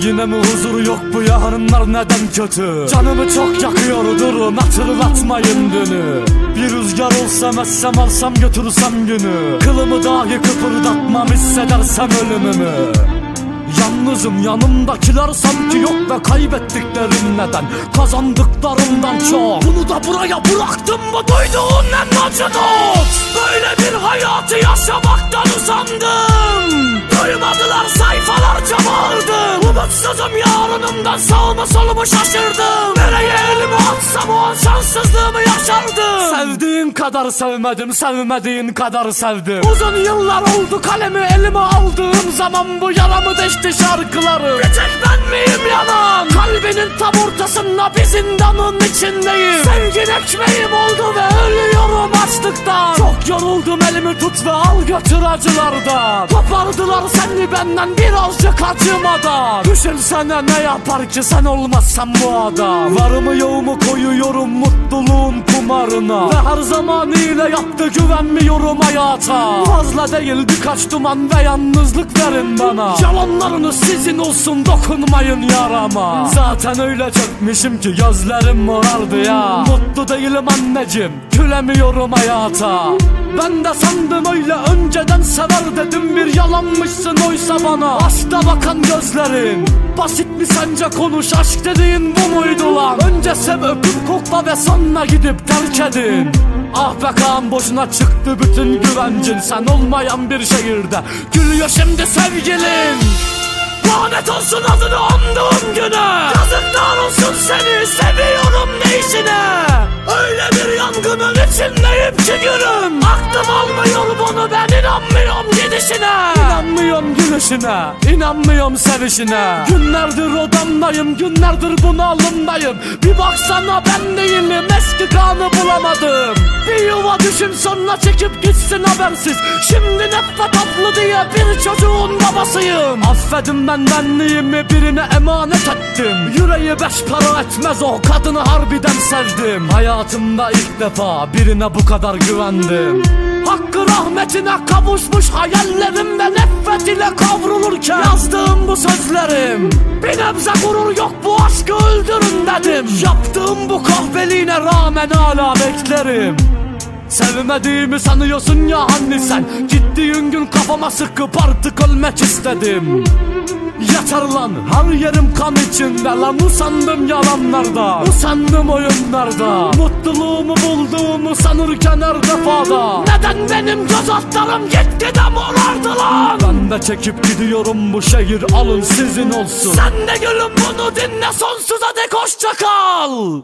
Yine mi huzuru yok bu yarınlar neden kötü? Canımı çok yakıyor durun hatırlatmayın dünü Bir rüzgar olsam essem alsam götürsem günü. Kılımı dahi kıpırdatmam hissedersem ölümümü. Yalnızım yanımdakiler sanki yok ve kaybettiklerim neden? Kazandıklarımdan çok. Bunu da buraya bıraktım mı? Duyduğun en acı Böyle bir hayatı yaşamaktan usandım. Duymadılar sayfalarca bağırdım Umutsuzum yarınımdan sağımı solumu şaşırdım. Nereye elimi atsam o an şanssızlığımı yaşardım. Sevdiğin kadar sevmedim sevmediğin kadar sevdim. Uzun yıllar oldu kalemi elime aldığım zaman bu yaramı deşti şarkıları. Bir tek ben miyim yanan Kalbinin tam ortasında bir zindanın içindeyim. Sevgin ekmeğim oldu ve ölüyorum açlıktan Yoruldum elimi tut ve al götür acılardan. Kopardılar seni benden birazcık acımadan. Düşünsene ne yapar ki sen olmazsan bu adam. Varımı yoğumu koyuyorum mutluluğun kumarına Ve her zaman ile yaptı güvenmiyorum hayata. Fazla değil birkaç duman ve yalnızlık verin bana. Yalanlarınız sizin olsun dokunmayın yarama. Zaten öyle çökmüşüm ki gözlerim morardı ya. Mutlu değilim anneciğim gülemiyorum hayata. Ben de sandım öyle sever dedim bir yalanmışsın oysa bana. Hasta bakan gözlerin Basit mi sence konuş? Aşk dediğin bu muydu lan? Önce sev öpüp kokla ve sonra gidip terk edin. Ah be Kaan boşuna çıktı bütün güvencin. Sen olmayan bir şehirde Gülüyor şimdi sevgilin Lanet olsun adını andığım güne. Yazıklar olsun seni seviyorum değişine Öyle bir yangının içindeyim ki gülüm gidişine İnanmıyorum gülüşüne inanmıyorum sevişine. Günlerdir odamdayım günlerdir bunalımdayım. Bir baksana ben değilim eski kanı bulamadım. Bir yuva düşün sonra çekip gitsin habersiz. Şimdi nefret tatlı diye bir çocuğun babasıyım. Affedin ben benliğimi birine emanet ettim. Yüreği beş para etmez o kadını harbiden sevdim. Hayatımda ilk defa birine bu kadar güvendim Hakkı rahmetine kavuşmuş hayallerim ve nefret ile kavrulurken Yazdığım bu sözlerim Bir nebze gurur yok bu aşkı öldürün dedim. Yaptığım bu kahveliğine rağmen hala beklerim. Sevmediğimi sanıyorsun ya hani sen? Gittiğin gün kafama sıkıp artık ölmek istedim. Yeter lan her yerim kan içinde lan. Usandım yalanlarda Usandım oyunlarda. Mutluluğumu bulduğumu sanırken her defada Neden benim göz altlarım gitti de morardı lan Ben de çekip gidiyorum bu şehir alın sizin olsun. Sen de gülüm bunu dinle sonsuza dek hoşça kal